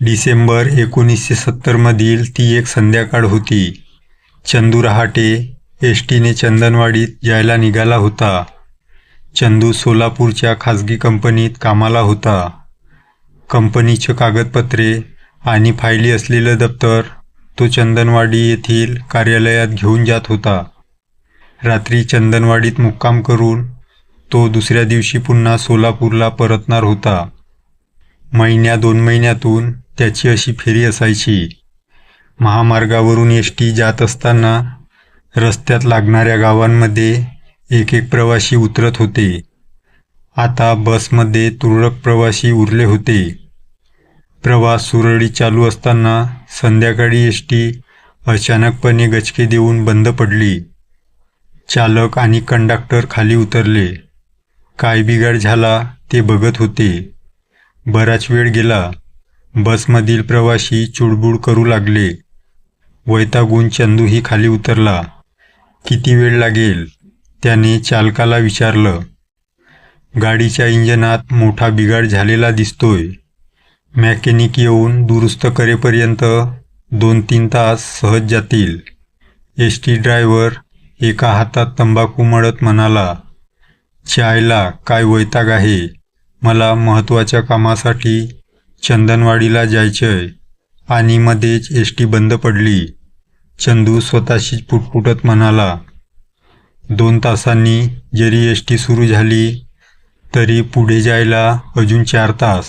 डिसेंबर एकोणीसशे सत्तरमधील ती एक संध्याकाळ होती. चंदू रहाटे एस टीने चंदनवाडीत जायला निघाला होता. चंदू सोलापूरच्या खाजगी कंपनीत कामाला होता. कंपनीचे कागदपत्रे आणि फायली असलेलं दप्तर तो चंदनवाडी येथील कार्यालयात घेऊन जात होता. रात्री चंदनवाडीत मुक्काम करून तो दुसऱ्या दिवशी पुन्हा सोलापूरला परतणार होता. महिन्या दोन महिन्यातून त्याची अशी फेरी असायची. महामार्गावरून एस टी जात असताना रस्त्यात लागणाऱ्या गावांमध्ये एक एक प्रवासी उतरत होते. आता बसमध्ये तुरळक प्रवासी उरले होते. प्रवास सुरळीत चालू असताना संध्याकाळी एस टी अचानकपणे गचके देऊन बंद पडली. चालक आणि कंडक्टर खाली उतरले. काय बिघाड झाला ते बघत होते. बराच वेळ गेला. बसमधील प्रवासी चुडबुड करू लागले. वैतागून चंदूही खाली उतरला. किती वेळ लागेल? त्याने चालकाला विचारलं. गाडीच्या इंजनात मोठा बिघाड झालेला दिसतोय. मॅकॅनिक येऊन दुरुस्त करेपर्यंत दोन तीन तास सहज जातील. एस टी ड्रायव्हर एका हातात तंबाखू मळत म्हणाला चायला काय वैताग आहे? मला महत्त्वाच्या कामासाठी चंदनवाडीला जायचंय. आणि मध्येच एस टी बंद पडली. चंदू स्वतःशीच पुटपुटत म्हणाला दोन तासांनी जरी एस टी सुरू झाली तरी पुढे जायला अजून चार तास.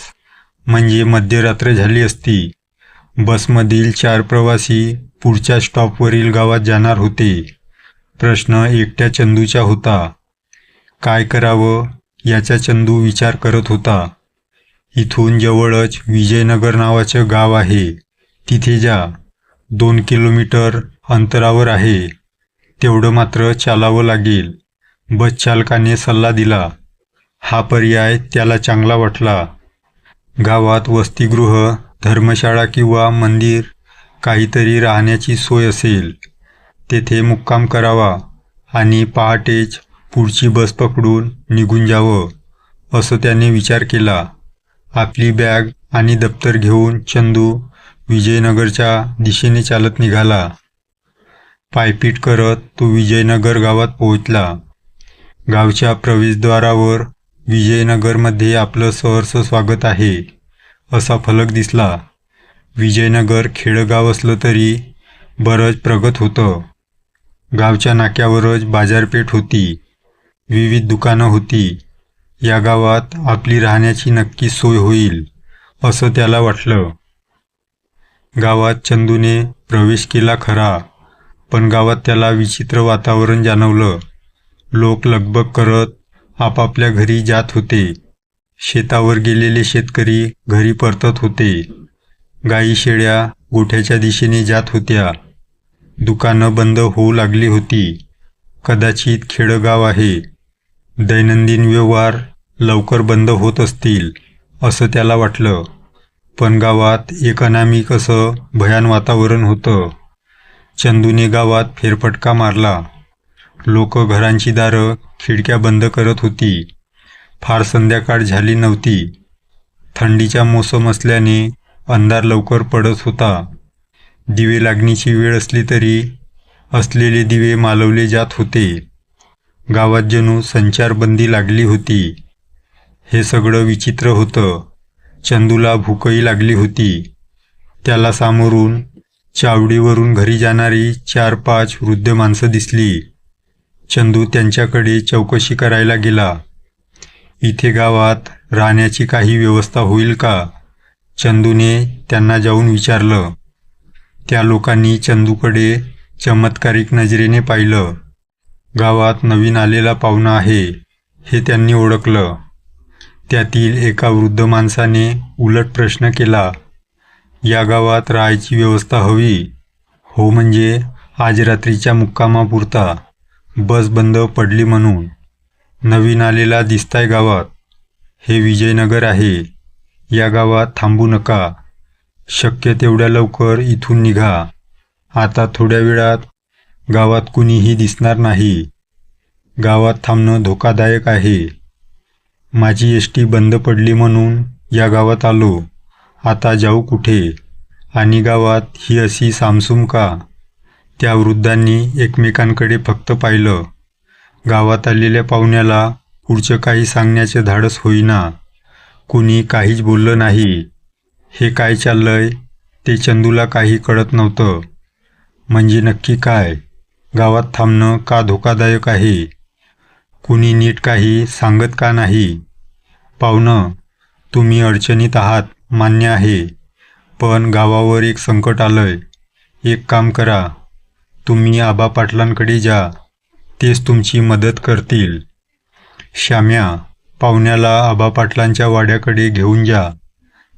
म्हणजे मध्यरात्र झाली असती. बसमधील चार प्रवासी पुढच्या स्टॉपवरील गावात जाणार होते. प्रश्न एकट्या चंदूचा होता. काय करावं याचा चंदू विचार करत होता. इथून जवळच विजयनगर नावाचं गाव आहे. तिथे जा. दोन किलोमीटर अंतरावर आहे. तेवढं मात्र चालावं लागेल. बस चालकाने सल्ला दिला. हा पर्याय त्याला चांगला वाटला. गावात वसतिगृह धर्मशाळा किंवा मंदिर काहीतरी राहण्याची सोय असेल. तेथे मुक्काम करावा आणि पहाटेच पुढची बस पकडून निघून जावं असं त्याने विचार केला. आपली बॅग आणि दप्तर घेऊन चंदू विजयनगरच्या दिशेने चालत निघाला. पायपीट करत तो विजयनगर गावात पोहोचला. गावच्या प्रवेशद्वारावर विजयनगरमध्ये आपलं सहर्ष स्वागत आहे असा फलक दिसला. विजयनगर खेडगाव असलं तरी बरंच प्रगत होतं. गावच्या नाक्यावरच बाजारपेठ होती. विविध दुकानं होती. या गावात आपली राहण्याची नक्की सोय होईल असं त्याला वाटलं. गावात चंदूने प्रवेश केला खरा पण गावात त्याला विचित्र वातावरण जाणवलं. लोक लगबग करत आपापल्या घरी जात होते. शेतावर गेलेले शेतकरी घरी परतत होते. गाई शेळ्या गोठ्याच्या दिशेने जात होत्या. दुकानं बंद होऊ लागली होती. कदाचित खेडगाव आहे. दैनंदिन व्यवहार लवकर बंद होत असतील असं त्याला वाटलं. पण गावात एक अनामिक असं भयान वातावरण होतं. चंदूने गावात फेरफटका मारला. लोक घरांची दारं खिडक्या बंद करत होती. फार संध्याकाळ झाली नव्हती. थंडीचा मोसम असल्याने अंधार लवकर पडत होता. दिवे लागणीची वेळ असली तरी असलेले दिवे मालवले जात होते. गावात जणू संचारबंदी लागली होती. हे सगळं विचित्र होतं. चंदूला भूकही लागली होती. त्याला सामोरून चावडीवरून घरी जाणारी चार पाच वृद्ध माणसं दिसली. चंदू त्यांच्याकडे चौकशी करायला गेला. इथे गावात राहण्याची काही व्यवस्था होईल का? चंदूने त्यांना जाऊन विचारलं. त्या लोकांनी चंदूकडे चमत्कारिक नजरेने पाहिलं. गावात नवीन आलेला पाहुणा आहे हे त्यांनी ओळखलं. त्यातील एका वृद्ध माणसाने उलट प्रश्न केला या गावात राहायची व्यवस्था हवी? हो म्हणजे आज रात्रीच्या मुक्कामापुरता बस बंद पडली म्हणून. नवीन आलेला दिसताय गावात. हे विजयनगर आहे. या गावात थांबू नका. शक्य तेवढ्या लवकर इथून निघा. आता थोड्या वेळात गावात कुणीही दिसणार नाही. गावात थांबणं धोकादायक आहे. माझी एस टी बंद पडली म्हणून या गावात आलो. आता जाऊ कुठे? आणि गावात ही अशी सामसूम का? त्या वृद्धांनी एकमेकांकडे फक्त पाहिलं. गावात आलेल्या पाहुण्याला पुढचं काही सांगण्याचे धाडस होईना. कुणी काहीच बोललं नाही. हे काय चाललंय? ते चंदूला काही कळत नव्हतं. म्हणजे नक्की काय? गावात थांबणं का धोकादायक आहे? कुणी नीट काही सांगत का नाही? पाहुणं तुम्ही अडचणीत आहात मान्य आहे. पण गावावर एक संकट आलंय. एक काम करा. तुम्ही आबा पाटलांकडे जा. तेच तुमची मदत करतील. श्याम्या पाहुण्याला आबा पाटलांच्या वाड्याकडे घेऊन जा.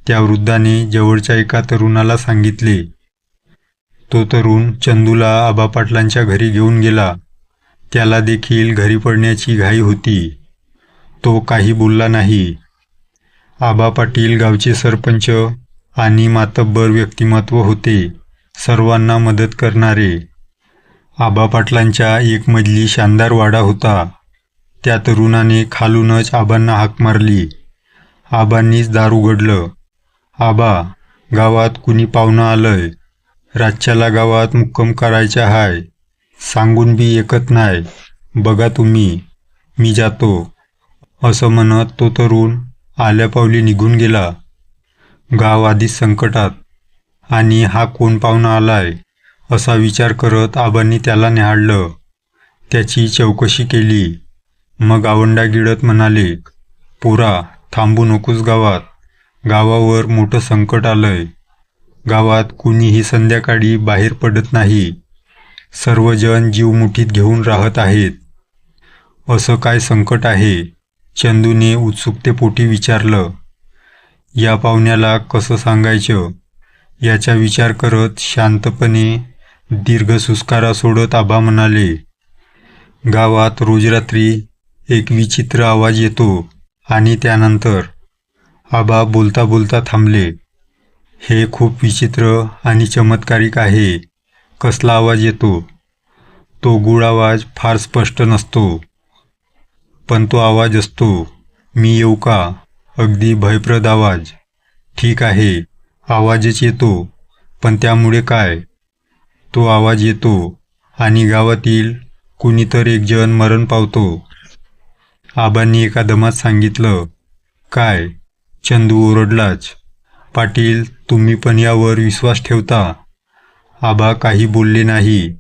त्या वृद्धाने जवळच्या एका तरुणाला सांगितले. तो तरुण चंदूला आबा पाटलांच्या घरी घेऊन गेला. त्याला देखील घरी पडण्याची घाई होती. तो काही बोलला नाही. आबा पाटील गावचे सरपंच आणि मातब्बर व्यक्तिमत्व होते. सर्वांना मदत करणारे. आबा पाटलांच्या एक मजली शानदार वाडा होता. त्या तरुणाने खालूनच आबांना हाक मारली. आबांनीच दार उघडलं. आबा गावात कुणी पाहुणं आलंय? रातच्याला गावात मुक्कम करायचा हाय. सांगून बी ऐकत नाही. बघा तुम्ही मी जातो. असं म्हणत तो तरुण आल्या पावली निघून गेला. गाव आधीच संकटात आणि हा कोण पाहुणा आलाय असा विचार करत आबांनी त्याला न्याहाळलं त्याची चौकशी केली. मग आवंडा गिळत म्हणाले पोरा थांबू नकोस गावात. गावावर मोठं संकट आलंय. गावात कुणीही संध्याकाळी बाहेर पडत नाही. सर्वजण जीव मुठीत घेऊन राहत आहेत. असं काय संकट आहे? चंदूने उत्सुकतेपोटी विचारलं. या पाहुण्याला कसं सांगायचं? याचा विचार करत शांतपणे दीर्घ सुस्कारा सोडत आबा म्हणाले गावात रोज रात्री एक विचित्र आवाज येतो आणि त्यानंतर आबा बोलता बोलता थांबले. हे खूप विचित्र आणि चमत्कारिक आहे. कसला आवाज येतो? तो गूढ आवाज फार स्पष्ट नसतो. पण तो आवाज असतो मी येऊ का? अगदी भयप्रद आवाज. ठीक आहे आवाजच येतो पण त्यामुळे काय? तो आवाज येतो आणि गावातील कुणीतरी एक जण मरण पावतो. आबांनी एका दमात सांगितलं काय? चंदू ओरडलाच. पाटील तुम्ही पण यावर विश्वास ठेवता. आबा काही बोलले नाही.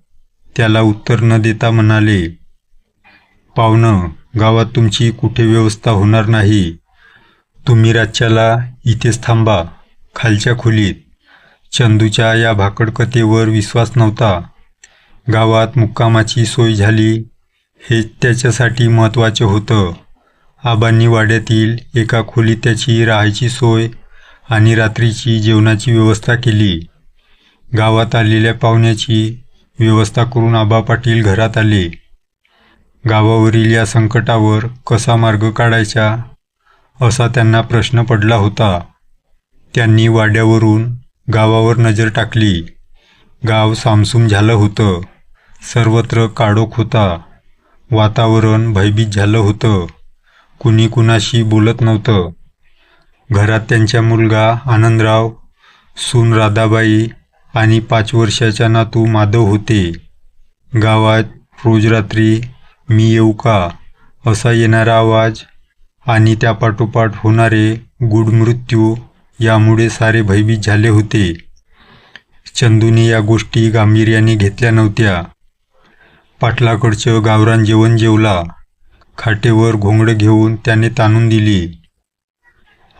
त्याला उत्तर न देता म्हणाले पाहुणं गावात तुमची कुठे व्यवस्था होणार नाही. तुम्ही रातच्याला इथेच थांबा खालच्या खोलीत. चंदूच्या या भाकडकथेवर विश्वास नव्हता. गावात मुक्कामाची सोय झाली हे त्याच्यासाठी महत्त्वाचे होतं. आबांनी वाड्यातील एका खोलीत त्याची राहायची सोय आणि रात्रीची जेवणाची व्यवस्था केली. गावात आलेल्या पाहुण्याची व्यवस्था करून आबा पाटील घरात आले. गावावरील या संकटावर कसा मार्ग काढायचा असा त्यांना प्रश्न पडला होता. त्यांनी वाड्यावरून गावावर नजर टाकली. गाव सामसूम झालं होतं. सर्वत्र काळोख होता. वातावरण भयभीत झालं होतं. कुणी कुणाशी बोलत नव्हतं. घरात त्यांचा मुलगा आनंदराव सून राधाबाई आणि पाच वर्षाचा नातू माधव होते. गावात रोज रात्री मी येऊ का? असा येणारा आवाज आणि त्यापाठोपाठ होणारे गुढ मृत्यू यामुळे सारे भयभीत झाले होते. चंदूने या गोष्टी गांभीर्याने घेतल्या नव्हत्या. पाटलाकडचं गावरान जेवण जेवला. खाटेवर घोंगडं घेऊन त्याने ताणून दिली.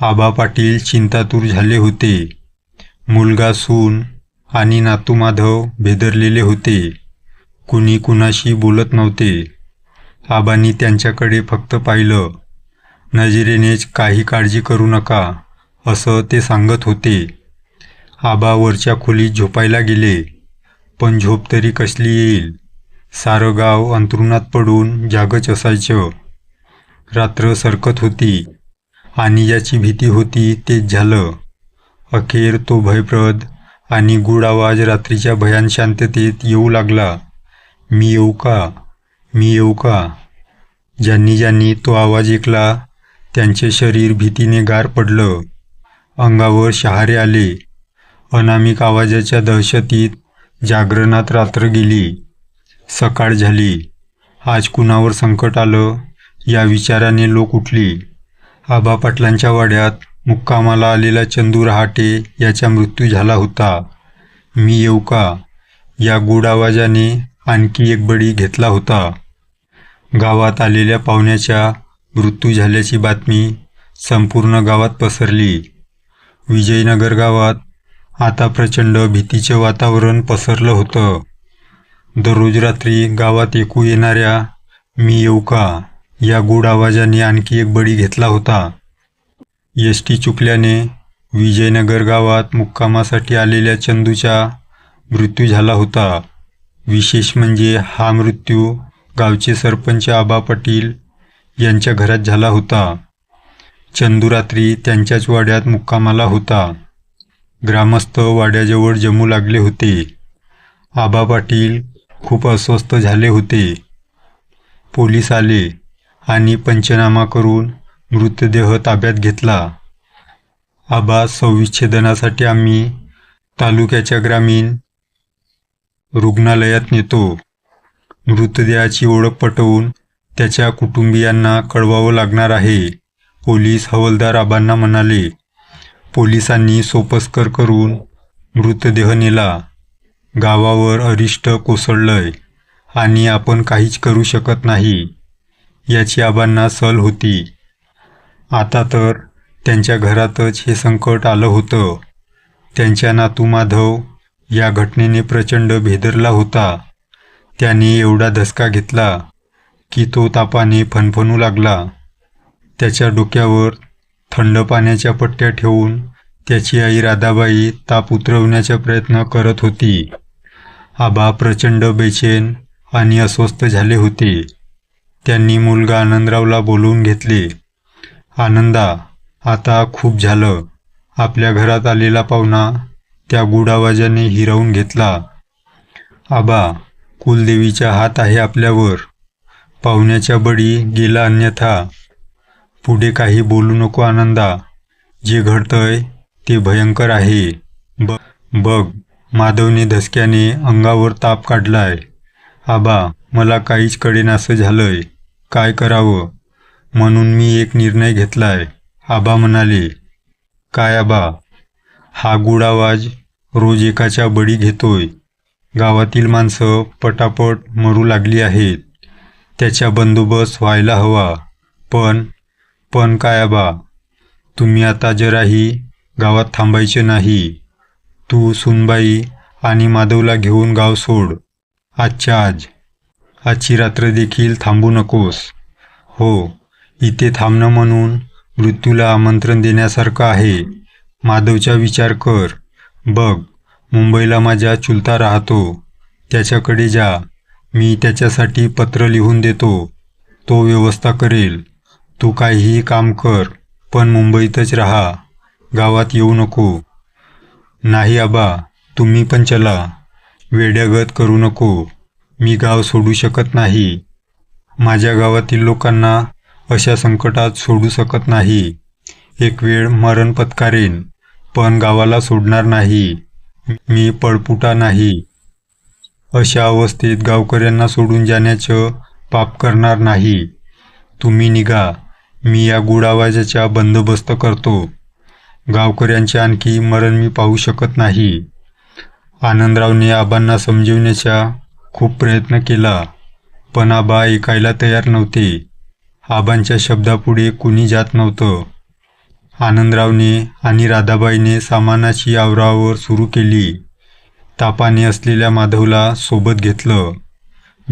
आबा पाटील चिंतातूर झाले होते. मुलगा सून आणि नातू माधव भेदरलेले होते. कुणी कुणाशी बोलत नव्हते. आबांनी त्यांच्याकडे फक्त पाहिलं नजरेनेच काही काळजी करू नका असं ते सांगत होते. आबा वरच्या खोलीत झोपायला गेले पण झोप तरी कसली येईल? सारं गाव अंथरुणात पडून जागच असायचं. रात्र सरकत होती आणि ज्याची भीती होती तेच झालं. अखेर तो भयप्रद आणि गूढ आवाज रात्रीच्या भयान शांततेत येऊ लागला. मी येऊ का? मी येऊ का? ज्यांनी ज्यांनी तो आवाज ऐकला त्यांचे शरीर भीतीने गार पडलं. अंगावर शहारे आले. अनामिक आवाजाच्या दहशतीत जागरणात रात्र गेली. सकाळ झाली. आज कुणावर संकट आलं? या विचाराने लोक उठली. आबा पाटलांच्या वाड्यात मुक्कामाला आलेला चंदू रहाटे याचा मृत्यू झाला होता. मी येऊ का? या गूढ आवाजाने आणखी एक बळी घेतला होता. गावात आलेल्या पाहुण्याच्या मृत्यू झाल्याची बातमी संपूर्ण गावात पसरली. विजयनगर गावात आता प्रचंड भीतीचे वातावरण पसरलं होतं. दररोज रात्री गावात ऐकू येणाऱ्या मी येऊ का? या गूढ आवाजाने आणखी एक बळी घेतला होता. एस टी चुकल्याने विजयनगर गावात मुक्कामासाठी आलेल्या चंदूचा मृत्यू झाला होता. विशेष म्हणजे हा मृत्यू गावचे सरपंच आबा पाटील यांच्या घरात झाला होता. चंदू रात्री त्यांच्याच वाड्यात मुक्कामाला होता. ग्रामस्थ वाड्याजवळ जमू लागले होते. आबा पाटील खूप अस्वस्थ झाले होते. पोलीस आले आणि पंचनामा करून मृतदेह ताब्यात घेतला. आबा संविच्छेदनासाठी आम्ही तालुक्याच्या ग्रामीण रुग्णालयात नेतो. मृतदेहाची ओळख पटवून त्याच्या कुटुंबियांना कळवावं लागणार आहे पोलीस हवलदार आबांना म्हणाले. पोलिसांनी सोपस्कर करून मृतदेह नेला. गावावर अरिष्ट कोसळलंय आणि आपण काहीच करू शकत नाही. याची आबांना सल होती. आता तर त्यांच्या घरातच हे संकट आलं होतं. त्यांच्या नातू माधव या घटनेने प्रचंड भेदरला होता. त्याने एवढा धसका घेतला की तो तापाने फणफणू लागला. त्याच्या डोक्यावर थंड पाण्याच्या पट्ट्या ठेवून त्याची आई राधाबाई ताप उतरवण्याचा प्रयत्न करत होती. आबा प्रचंड बेचैन आणि अस्वस्थ झाले होते. त्यांनी मुलगा आनंदरावला बोलवून घेतले. आनंदा आता खूप झालं. आपल्या घरात आलेला पाहुणा त्या गुडावाजाने हिरावून घेतला. आबा कुलदेवीचा हात आहे आपल्यावर. पाहुण्याच्या बळी गेला अन्यथा. पुढे काही बोलू नको आनंदा. जे घडतंय ते भयंकर आहे. ब बघ माधवने धसक्याने अंगावर ताप काढलाय. आबा मला काहीच कळेनासं झालंय. काय करावं? म्हणून मी एक निर्णय घेतलाय. आबा म्हणाले काय आबा? हा गूढ आवाज रोज एकाच्या बळी घेतोय. गावातील माणसं पटापट मरू लागली आहेत. त्याचा बंदोबस्त व्हायला हवा. पण पण काय आबा? तुम्ही आता जराही गावात थांबायचे नाही. तू सुनबाई आणि माधवला घेऊन गाव सोड. आजच्या आज. आजची रात्र देखील थांबू नकोस. हो. इथे थांबणं म्हणून मृत्यूला आमंत्रण देण्यासारखं आहे. माधवचा विचार कर. बघ मुंबईला माझा चुलता राहतो. त्याच्याकडे जा. मी त्याच्यासाठी पत्र लिहून देतो. तो व्यवस्था करेल. तू काहीही काम कर पण मुंबईतच राहा. गावात येऊ नको. नाही आबा तुम्ही पण चला. वेड्यागत करू नको. मी गाव सोडू शकत नाही. माझ्या गावातील लोकांना अशा संकटात सोडू शकत नाही. एक वेळ मरण पत्कारेन पण गावाला सोडणार नाही. मी पळपुटा नाही. अशा अवस्थेत गावकऱ्यांना सोडून जाण्याचं पाप करणार नाही. तुम्ही निघा. मी या गुडावाजाचा बंदोबस्त करतो. गावकऱ्यांचे आणखी मरण मी पाहू शकत नाही. आनंदरावने आबांना समजवण्याचा खूप प्रयत्न केला पण आबा ऐकायला तयार नव्हते. आबांच्या शब्दापुढे कुणी जात नव्हतं. आनंदरावने आणि राधाबाईने सामानाची आवरावर सुरू केली. तापाने असलेल्या माधवला सोबत घेतलं.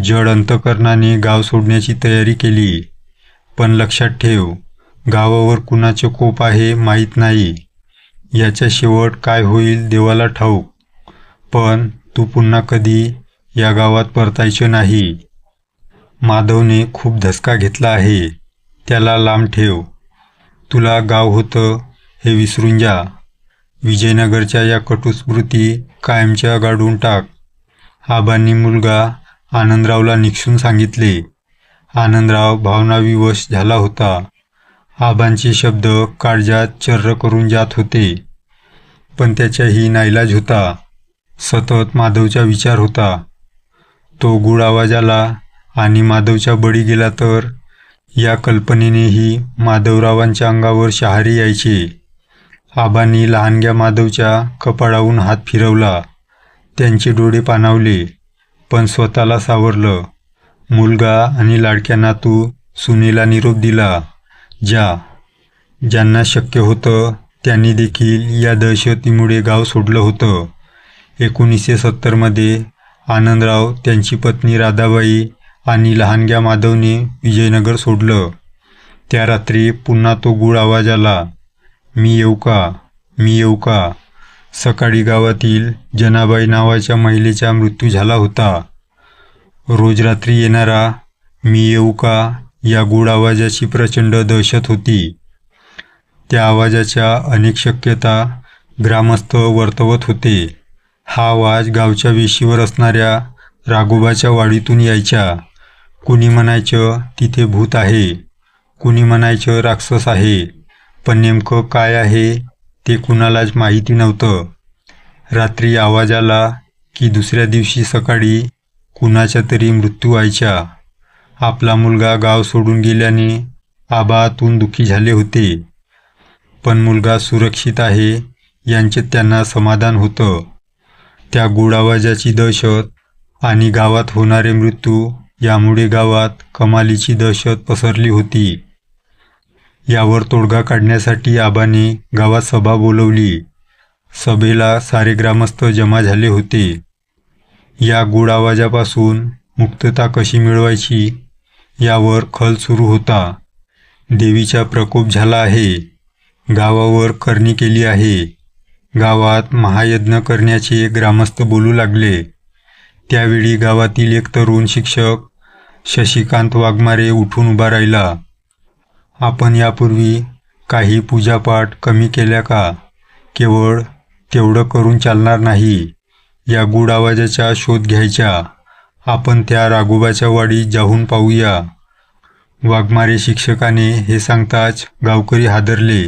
जड अंतकरणाने गाव सोडण्याची तयारी केली. पण लक्षात ठेव गावावर कुणाचे कोप आहे माहीत नाही. याच्या शेवट काय होईल देवाला ठाऊक. पण तू पुन्हा कधी या गावात परतायचं नाही. माधवने खूप धसका घेतला आहे. त्याला लांब ठेव. तुला गाव होतं हे विसरून जा. विजयनगरच्या या कटुस्मृती कायमच्या गाडून टाक. आबांनी मुलगा आनंदरावला निक्षून सांगितले. आनंदराव भावनाविवश झाला होता. आबांचे शब्द काळजात चर्र करून जात होते. पण त्याच्याही नाईलाज होता. सतत माधवचा विचार होता. तो गुळ आवाजाला आणि माधवच्या बळी गेला तर? या कल्पनेनेही माधवरावांच्या अंगावर शहारे यायचे. आबांनी लहानग्या माधवच्या कपाळाहून हात फिरवला. त्यांचे डोळे पाणावले पण स्वतःला सावरलं. मुलगा आणि लाडक्या नातू सुनेला निरोप दिला. ज्या ज्यांना शक्य होतं त्यांनी देखील या दहशतीमुळे गाव सोडलं होतं. एकोणीसशे सत्तरमध्ये आनंदराव त्यांची पत्नी राधाबाई आणि लहानग्या माधवने विजयनगर सोडलं. त्या रात्री पुन्हा तो गुळ आवाज आला मी येऊ का? मी येऊ का? सकाळी गावातील जनाबाई नावाच्या महिलेचा मृत्यू झाला होता. रोज रात्री येणारा मी येऊ का? या गूढ आवाजाची प्रचंड दहशत होती. त्या आवाजाच्या अनेक शक्यता ग्रामस्थ वर्तवत होते. हा आवाज गावच्या वेशीवर असणाऱ्या राघोबाच्या वाडीतून यायच्या कुणी म्हणायचं तिथे भूत आहे. कुणी म्हणायचं राक्षस आहे. पण नेमकं काय आहे ते कुणालाच माहिती नव्हतं. रात्री आवाज आला की दुसऱ्या दिवशी सकाळी कुणाच्या तरी मृत्यू व्हायच्या. आपला मुलगा गाव सोडून गेल्याने आबा आतून दुःखी झाले होते. पण मुलगा सुरक्षित आहे यांचे त्यांना समाधान होतं. त्या गूढ आवाजाची दहशत आणि गावात होणारे मृत्यू यामुळे गावात कमालीची दहशत पसरली होती. यावर तोडगा काढण्यासाठी आबाने गावात सभा बोलवली. सभेला सारे ग्रामस्थ जमा झाले होते. या गूढ आवाजापासून मुक्तता कशी मिळवायची यावर खल सुरू होता. देवीचा प्रकोप झाला आहे. गावावर करणी केली आहे. गावात महायज्ञ करण्याचे ग्रामस्थ बोलू लागले. त्यावेळी गावातील एक तरुण शिक्षक शशिकांत वाघमारे उठून उभा राहिला. आपण यापूर्वी काही पूजापाठ कमी केल्या का? केवळ तेवढं करून चालणार नाही. या गूढ आवाजाचा शोध घ्यायचा. आपण त्या राघोबाच्या वाडीत जाऊन पाहूया. वाघमारे शिक्षकाने हे सांगताच गावकरी हादरले.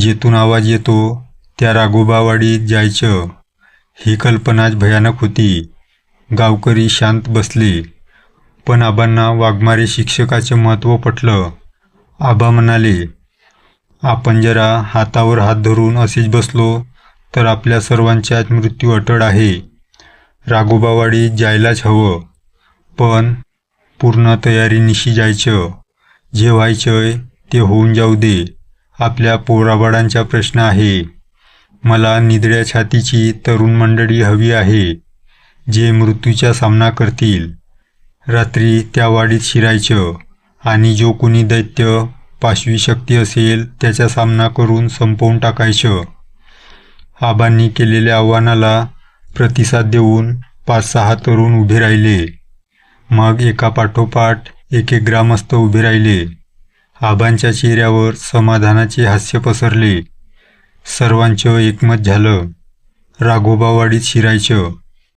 जेथून आवाज येतो त्या राघोबावाडीत जायचं. ही कल्पनाच भयानक होती. गावकरी शांत बसले. पण आबांना वाघमारे शिक्षकाचे महत्त्व पटलं. आबा म्हणाले आपण जरा हातावर हात धरून असेच बसलो तर आपल्या सर्वांच्याच मृत्यू अटळ आहे. राघोबावाडी जायलाच हवं. पण पूर्ण तयारीनिशी जायचं. जे व्हायचंय ते होऊन जाऊ दे. आपल्या पोराबाळांचा प्रश्न आहे. मला निदळ्या छातीची तरुण मंडळी हवी आहे जे मृत्यूचा सामना करतील. रात्री त्या वाडीत शिरायचं आणि जो कोणी दैत्य पाशवी शक्ती असेल त्याचा सामना करून संपवून टाकायचं. आबांनी केलेल्या आव्हानाला प्रतिसाद देऊन पाच सहा तरुण उभे राहिले. मग एका पाठोपाठ एक एक ग्रामस्थ उभे राहिले. आबांच्या चेहऱ्यावर समाधानाचे हास्य पसरले. सर्वांचं एकमत झालं. राघोबावाडीत शिरायचं.